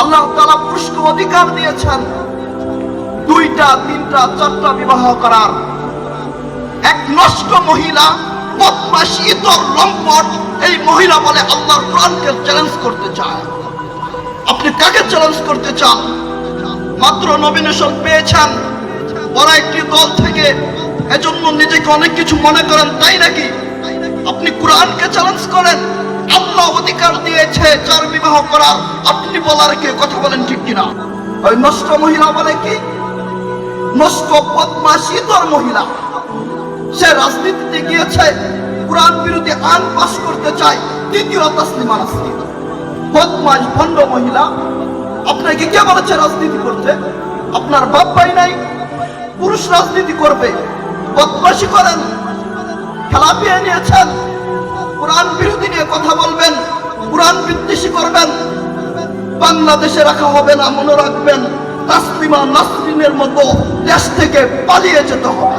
আল্লাহ তালা পুরুষকে অধিকার দিয়েছেন। দুইটা, তিনটা, চারটা বিবাহ করার। এক নষ্ট মহিলা, বদমাশি, ইতর, লম্পট, এই মহিলা বলে আল্লাহর কোরআনকে চ্যালেঞ্জ করতে চায়। আপনি কাকে চ্যালেঞ্জ করতে চান? মাত্র নমিনেশন পেয়েছেন। বড় একটি দল থেকে, এজন্য নিজেকে অনেক কিছু মনে করেন, তাই নাকি? আপনি কোরআনকে চ্যালেঞ্জ করেন? অধিকার দিয়েছে চার বিবাহ করার? আপনি বলার কে? কথা বলেন ঠিক কিনা? ওই নষ্ট মহিলা বলে কি? নষ্ট বদমাশি তোর মহিলা। সে রাজনীতিতে গিয়েছে, কোরআন বিরোধী আইন পাস করতে চায়, দ্বিতীয় তসলিমা নাসরিন বদমাশ, ভণ্ড মহিলা। আপনাকে কে বলেছে রাজনীতি করতে? আপনার বাপ ভাই নাই। পুরুষ রাজনীতি করবে। বদমাশি করেন। খেলা পেয়ে নিয়েছেন। কোরআন বিরোধী নিয়ে কথা বলবেন, কোরআন বিদ্বেষী করবেন, বাংলাদেশে রাখা হবে না, মনে রাখবেন, তাসলিমা নাসরিনের মতো দেশ থেকে পালিয়ে যেতে হবে।